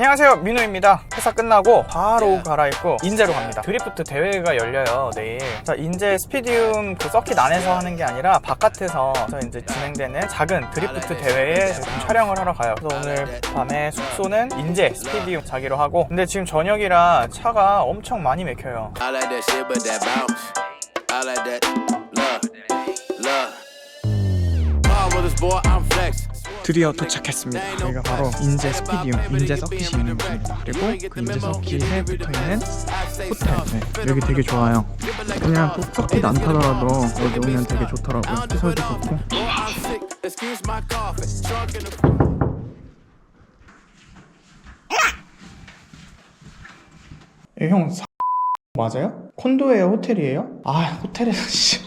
안녕하세요. 민우입니다. 회사 끝나고 바로 갈아입고 인제로 갑니다. 드리프트 대회가 열려요 내일. 자 인제 스피디움 그 서킷 안에서 하는 게 아니라 바깥에서 이제 진행되는 작은 드리프트 대회에 지금 촬영을 하러 가요. 그래서 오늘 밤에 숙소는 인제 스피디움 자기로 하고 근데 지금 저녁이라 차가 엄청 많이 막혀요. I like that shit, but that bounce. I like that. Love, love. Ball with this boy, I'm flex. 드디어 도착했습니다. 여기가 바로 인제 스피디움, 인제 서킷이 있는 곳입니다. 그리고 그 인제 서킷에 붙어 있는 호텔. 네, 여기 되게 좋아요. 그냥 꼭 서킷 안 타더라도 여기 오면 되게 좋더라고요. 시설도 좋고. 예, 형 사... 맞아요? 콘도예요, 호텔이에요? 아, 호텔에서 씨.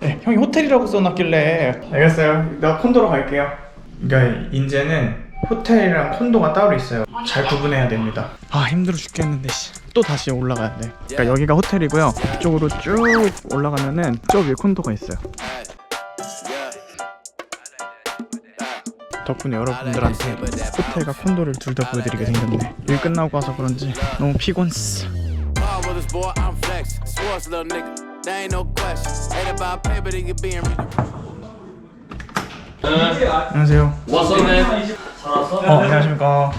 네, 형이 호텔이라고 써놨길래. 알겠어요. 나 콘도로 갈게요. 그러니까 인제는 호텔이랑 콘도가 따로 있어요. 잘 구분해야 됩니다. 아 힘들어 죽겠는데 씨. 또 다시 올라가야 돼. 그러니까 여기가 호텔이고요. 이쪽으로 쭉 올라가면은 저 위에 콘도가 있어요. 덕분에 여러분들한테 호텔과 콘도를 둘 다 보여드리게 생겼네. 일 끝나고 와서 그런지 너무 피곤스. Ball with this boy, I'm flex. Sports little nigga. There ain't no question. Ain't about paper, then you being 안녕하세요. 왔었네. 살았어? 어, 안녕하십니까.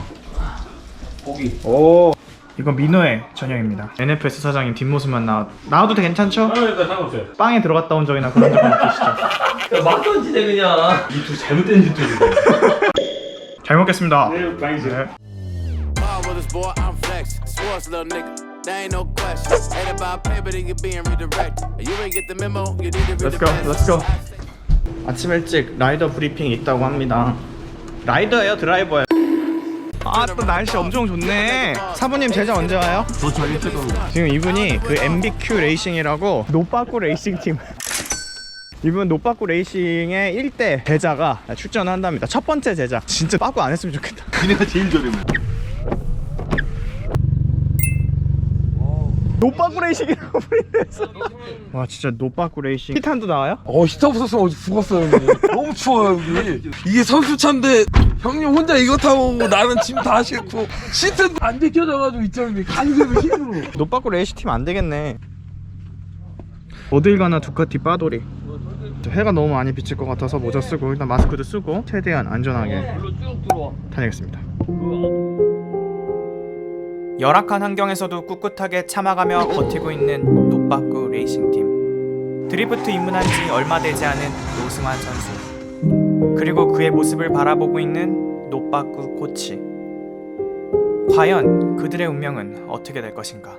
고기. 오. 이거 민호의 저녁입니다. NFS 사장님 뒷모습만 나와 나와도 돼 괜찮죠? 그러니까 상관없어요. 빵에 들어갔다 온 적이나 그런 적은 없으시죠? 야, 막 던지네 그냥. 유튜브 잘못된 유튜브네. 잘 먹겠습니다. 네, 빵이죠. 네. Ball with this boy, I'm flex. Sports little nigga. There ain't no question. Ain't about paper, then you being redirected. You ain't get the memo, you need to read Let's the go, let's go. 아침 일찍 라이더 브리핑 있다고 합니다. 라이더예요, 드라이버예요? 아, 또 날씨 엄청 좋네. 사부님 제자 언제 와요? 저저 일찍 가고. 지금 이분이 그 MBQ 레이싱이라고 노빠꾸 레이싱 팀. 이분 노빠꾸 레이싱의 1대 제자가 출전을 한답니다. 첫 번째 제자. 진짜 빠꾸 안 했으면 좋겠다. 니네가 제일 저렴해. 노빠꾸 레이싱이라고 불리면서. 와, 진짜 노빠꾸 레이싱. 히탄도 나와요? 어 히터 없었으면 어제 죽었어요 형님 너무 추워요 여기 이게 선수차인데 형님 혼자 이거 타고 오고 나는 짐 다 싣고 시트도 안 제껴져가지고 있잖아요 간섭이 힘으로 노빠꾸 레이싱 팀 안 되겠네. 어딜 가나 두카티 빠돌이. 해가 너무 많이 비칠 것 같아서 모자 쓰고 일단 마스크도 쓰고 최대한 안전하게 다니겠습니다. 열악한 환경에서도 꿋꿋하게 참아가며 버티고 있는 노빠꾸 레이싱팀. 드리프트 입문한 지 얼마 되지 않은 노승환 선수. 그리고 그의 모습을 바라보고 있는 노빠꾸 코치. 과연 그들의 운명은 어떻게 될 것인가?